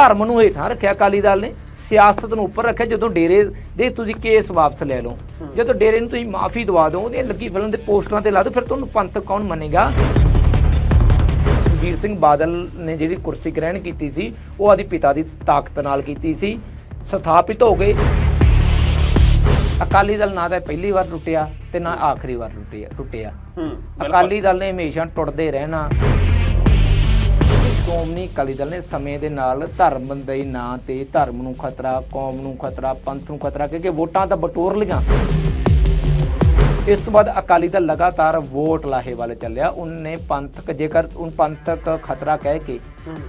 ਧਰਮ ਨੂੰ ਹੇਠਾਂ ਰੱਖਿਆ ਅਕਾਲੀ ਦਲ ਨੇ ਸਿਆਸਤ ਨੂੰ ਉੱਪਰ ਰੱਖਿਆ ਜਦੋਂ ਡੇਰੇ ਦੇ ਤੁਸੀਂ ਕੇਸ ਵਾਪਸ ਲੈ ਲਓ ਜਦੋਂ ਡੇਰੇ ਨੂੰ ਤੁਸੀਂ ਮਾਫੀ ਦਵਾ ਦਿਓ ਉਹਦੇ ਲੱਗੀ ਫਿਲਮ ਦੇ ਪੋਸਟਰਾਂ ਤੇ ਲਾ ਦਿਓ ਫਿਰ ਤੁਹਾਨੂੰ ਪੰਥ ਕੌਣ ਮੰਨੇਗਾ? ਸੁਖਬੀਰ ਸਿੰਘ ਬਾਦਲ ਨੇ ਜਿਹੜੀ ਕੁਰਸੀ ਗ੍ਰਹਿਣ ਕੀਤੀ ਸੀ ਉਹ ਆਦੀ ਪਿਤਾ ਦੀ ਤਾਕਤ ਨਾਲ ਕੀਤੀ ਸੀ ਸਥਾਪਿਤ ਹੋ ਗਏ। ਅਕਾਲੀ ਦਲ ਨਾ ਤਾਂ ਪਹਿਲੀ ਵਾਰ ਟੁੱਟਿਆ ਤੇ ਨਾ ਆਖਰੀ ਵਾਰ ਟੁੱਟਿਆ ਟੁੱਟਿਆ ਅਕਾਲੀ ਦਲ ਨੇ ਹਮੇਸ਼ਾ ਟੁੱਟਦੇ ਰਹਿਣਾ। ਸ਼੍ਰੋਮਣੀ ਅਕਾਲੀ ਦਲ ਨੇ ਸਮੇਂ ਦੇ ਨਾਲ ਧਰਮ ਦੇ ਨਾਂ ਤੇ ਧਰਮ ਨੂੰ ਖਤਰਾ ਕੌਮ ਨੂੰ ਖਤਰਾ ਪੰਥ ਨੂੰ ਖਤਰਾ ਕਿਉਂਕਿ ਵੋਟਾਂ ਤਾਂ ਬਟੋਰ ਲੀਆਂ ਇਸ ਤੋਂ ਬਾਅਦ ਅਕਾਲੀ ਦਲ ਲਗਾਤਾਰ ਵੋਟ ਲਾਹੇ ਵੱਲ ਚੱਲਿਆ। ਉਹਨੇ ਪੰਥਕ ਜੇਕਰ ਉਹ ਪੰਥਕ ਖਤਰਾ ਕਹਿ ਕੇ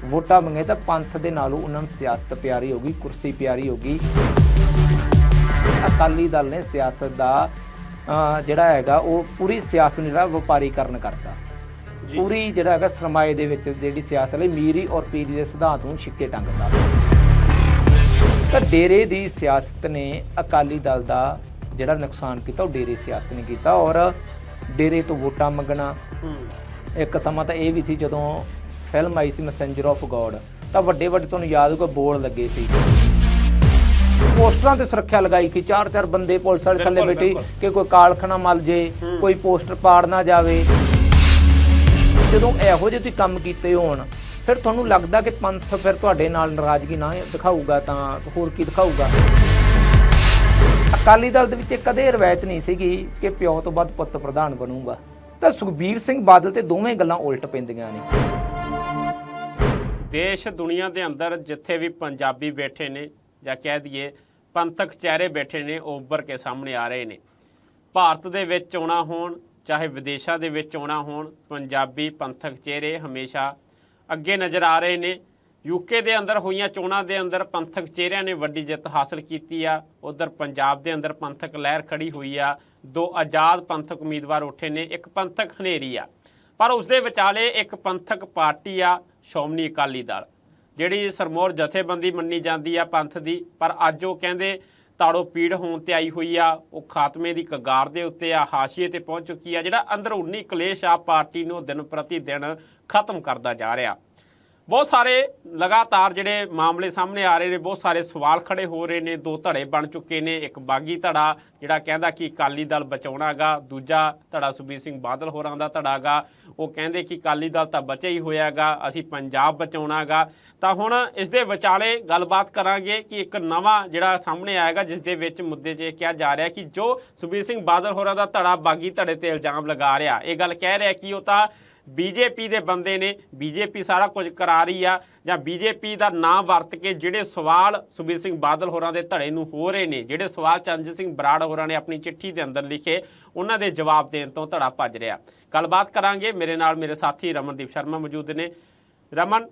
ਵੋਟਾਂ ਮੰਗੇ ਤਾਂ ਪੰਥ ਦੇ ਨਾਲ ਉਹਨਾਂ ਨੂੰ ਸਿਆਸਤ ਪਿਆਰੀ ਹੋ ਗਈ ਕੁਰਸੀ ਪਿਆਰੀ ਹੋ ਗਈ। ਅਕਾਲੀ ਦਲ ਨੇ ਸਿਆਸਤ ਦਾ ਅਹ, ਜਿਹੜਾ ਹੈਗਾ ਉਹ ਪੂਰੀ ਸਿਆਸਤ ਨੂੰ ਜਿਹੜਾ ਵਪਾਰੀਕਰਨ ਕਰਤਾ। ਪੂਰੀ ਜਿਹੜਾ ਹੈਗਾ ਸਰਮਾਏ ਦੇ ਵਿੱਚ ਜਿਹੜੀ ਸਿਆਸਤ ਲਈ ਮੀਰੀ ਔਰ ਪੀਰੀ ਦੇ ਸਿਧਾਂਤ ਨੂੰ ਛਿੱਕੇ ਟੰਗਦਾ ਤਾਂ ਡੇਰੇ ਦੀ ਸਿਆਸਤ ਨੇ ਅਕਾਲੀ ਦਲ ਦਾ ਜਿਹੜਾ ਨੁਕਸਾਨ ਕੀਤਾ ਉਹ ਡੇਰੇ ਸਿਆਸਤ ਨੇ ਕੀਤਾ ਔਰ ਡੇਰੇ ਤੋਂ ਵੋਟਾਂ ਮੰਗਣਾ। ਇੱਕ ਸਮਾਂ ਤਾਂ ਇਹ ਵੀ ਸੀ ਜਦੋਂ ਫਿਲਮ ਆਈ ਸੀ ਮੈਸੇਂਜਰ ਆਫ ਗੋਡ ਤਾਂ ਵੱਡੇ ਵੱਡੇ ਤੁਹਾਨੂੰ ਯਾਦ ਹੋਊਗਾ ਬੋਰਡ ਲੱਗੇ ਸੀ। ਪੋਸਟਰਾਂ ਤੇ ਸੁਰੱਖਿਆ ਲਗਾਈ ਕਿ ਚਾਰ ਚਾਰ ਬੰਦੇ ਪੁਲਿਸ ਵਾਲੇ ਥੱਲੇ ਬੈਠੇ। ਕਿ ਕੋਈ ਕਾਲਖਣਾ ਮਲ ਜੇ। ਕੋਈ ਪੋਸਟਰ ਪਾੜ ਨਾ ਜਾਵੇ। ਜਦੋਂ ਇਹੋ ਜਿਹੇ ਤੁਸੀਂ ਕੰਮ ਕੀਤੇ ਹੋਣ, ਫਿਰ ਤੁਹਾਨੂੰ ਲੱਗਦਾ ਕਿ ਪੰਥ ਫਿਰ ਤੁਹਾਡੇ ਨਾਲ ਨਾਰਾਜ਼ਗੀ ਨਾ ਦਿਖਾਊਗਾ ਤਾਂ ਹੋਰ ਕੀ ਦਿਖਾਊਗਾ? ਅਕਾਲੀ ਦਲ ਦੇ ਵਿੱਚ ਕਦੇ ਰਵਾਇਤ ਨਹੀਂ ਸੀਗੀ ਕਿ ਪਿਓ ਤੋਂ ਬਾਅਦ ਪੁੱਤ ਪ੍ਰਧਾਨ ਬਣੂਗਾ। ਤਾਂ ਸੁਖਬੀਰ ਸਿੰਘ ਬਾਦਲ ਤੇ ਦੋਵੇਂ ਗੱਲਾਂ ਉਲਟ ਪੈਂਦੀਆਂ ਨੇ। ਦੇਸ਼ ਦੁਨੀਆ ਦੇ ਅੰਦਰ ਜਿੱਥੇ ਵੀ ਪੰਜਾਬੀ ਬੈਠੇ ਨੇ ਜਾਂ ਕਹਿ ਦਈਏ ਪੰਥਕ ਚਿਹਰੇ ਬੈਠੇ ਨੇ, ਉਹ ਉੱਭਰ ਕੇ ਸਾਹਮਣੇ ਆ ਰਹੇ ਨੇ। ਭਾਰਤ ਦੇ ਵਿੱਚ ਚੋਣਾਂ ਹੋਣ ਚਾਹੇ ਵਿਦੇਸ਼ਾਂ ਦੇ ਵਿੱਚ ਚੋਣਾਂ ਹੋਣ, ਪੰਜਾਬੀ ਪੰਥਕ ਚਿਹਰੇ ਹਮੇਸ਼ਾ ਅੱਗੇ ਨਜ਼ਰ ਆ ਰਹੇ ਨੇ। ਯੂਕੇ ਦੇ ਅੰਦਰ ਹੋਈਆਂ ਚੋਣਾਂ ਦੇ ਅੰਦਰ ਪੰਥਕ ਚਿਹਰਿਆਂ ਨੇ ਵੱਡੀ ਜਿੱਤ ਹਾਸਲ ਕੀਤੀ ਆ। ਉਧਰ ਪੰਜਾਬ ਦੇ ਅੰਦਰ ਪੰਥਕ ਲਹਿਰ ਖੜੀ ਹੋਈ ਆ। ਦੋ ਆਜ਼ਾਦ ਪੰਥਕ ਉਮੀਦਵਾਰ ਉੱਠੇ ਨੇ, ਇੱਕ ਪੰਥਕ ਹਨੇਰੀ ਆ। ਪਰ ਉਸ ਦੇ ਵਿਚਾਲੇ ਇੱਕ ਪੰਥਕ ਪਾਰਟੀ ਆ, ਸ਼੍ਰੋਮਣੀ ਅਕਾਲੀ ਦਲ, ਜਿਹੜੀ ਸਰਮੋਰ ਜਥੇਬੰਦੀ ਮੰਨੀ ਜਾਂਦੀ ਆ ਪੰਥ ਦੀ। ਪਰ ਅੱਜ ਉਹ ਕਹਿੰਦੇ ਤਾੜੋ ਪੀੜ ਹੋਣ ਤੇ ਆਈ ਹੋਈ ਆ, ਉਹ ਖਾਤਮੇ ਦੀ ਕਗਾਰ ਦੇ ਉੱਤੇ ਆ, ਹਾਸ਼ੀਏ ਤੇ ਪਹੁੰਚ ਚੁੱਕੀ ਆ, ਜਿਹੜਾ ਅੰਦਰੂਨੀ ਕਲੇਸ਼ ਆ, ਪਾਰਟੀ ਨੂੰ ਦਿਨ ਪ੍ਰਤੀ ਦਿਨ ਖਤਮ ਕਰਦਾ ਜਾ ਰਿਹਾ। ਬਹੁਤ ਸਾਰੇ ਲਗਾਤਾਰ ਜਿਹੜੇ ਮਾਮਲੇ ਸਾਹਮਣੇ ਆ ਰਹੇ ਨੇ, ਬਹੁਤ ਸਾਰੇ ਸਵਾਲ ਖੜੇ ਹੋ ਰਹੇ ਨੇ, ਦੋ ਧੜੇ ਬਣ ਚੁੱਕੇ ਨੇ, ਇੱਕ ਬਾਗੀ ਧੜਾ, ਜਿਹੜਾ ਕਹਿੰਦਾ ਕਿ ਅਕਾਲੀ ਦਲ ਬਚਾਉਣਾਗਾ, ਦੂਜਾ ਧੜਾ ਸੁਬੀਰ ਸਿੰਘ ਬਾਦਲ ਹੋਰਾਂ ਦਾ ਧੜਾਗਾ, ਉਹ ਕਹਿੰਦੇ ਕਿ ਅਕਾਲੀ ਦਲ ਤਾਂ ਬਚਿਆ ਹੀ ਹੋਇਆਗਾ, ਅਸੀਂ ਪੰਜਾਬ ਬਚਾਉਣਾਗਾ। ਤਾਂ ਹੁਣ ਇਸ ਦੇ ਵਿਚਾਲੇ ਗੱਲਬਾਤ ਕਰਾਂਗੇ ਕਿ ਇੱਕ ਨਵਾਂ ਜਿਹੜਾ ਸਾਹਮਣੇ ਆਏਗਾ, ਜਿਸ ਦੇ ਵਿੱਚ ਮੁੱਦੇ 'ਚ ਇਹ ਕਿਹਾ ਜਾ ਰਿਹਾ ਕਿ ਜੋ ਸੁਬੀਰ ਸਿੰਘ ਬਾਦਲ ਹੋਰਾਂ ਦਾ ਧੜਾ ਬਾਗੀ ਧੜੇ ਤੇ ਇਲਜ਼ਾਮ ਲਗਾ ਰਿਹਾ, ਇਹ ਗੱਲ ਕਹਿ ਰਿਹਾ ਕਿ ਉਹ ਤਾਂ ਬੀਜੇਪੀ ਦੇ ਬੰਦੇ ਨੇ, ਬੀਜੇਪੀ ਸਾਰਾ ਕੁਝ ਕਰਾ ਰਹੀ ਆ, ਜਾਂ ਬੀਜੇਪੀ ਦਾ ਨਾਮ ਵਰਤ ਕੇ ਜਿਹੜੇ ਸਵਾਲ ਸੁਬੀਰ ਸਿੰਘ ਬਾਦਲ ਹੋਰਾਂ ਦੇ ਧੜੇ ਨੂੰ ਹੋ ਰਹੇ ਨੇ, ਜਿਹੜੇ ਸਵਾਲ ਚੰਦ ਸਿੰਘ ਬਰਾੜ ਹੋਰਾਂ ਨੇ ਆਪਣੀ ਚਿੱਠੀ ਦੇ ਅੰਦਰ ਲਿਖੇ, ਉਹਨਾਂ ਦੇ ਜਵਾਬ ਦੇਣ ਤੋਂ ਧੜਾ ਭੱਜ ਰਿਹਾ। ਗੱਲਬਾਤ ਕਰਾਂਗੇ, ਮੇਰੇ ਨਾਲ ਮੇਰੇ ਸਾਥੀ ਰਮਨਦੀਪ ਸ਼ਰਮਾ ਮੌਜੂਦ ਨੇ। ਰਮਨ,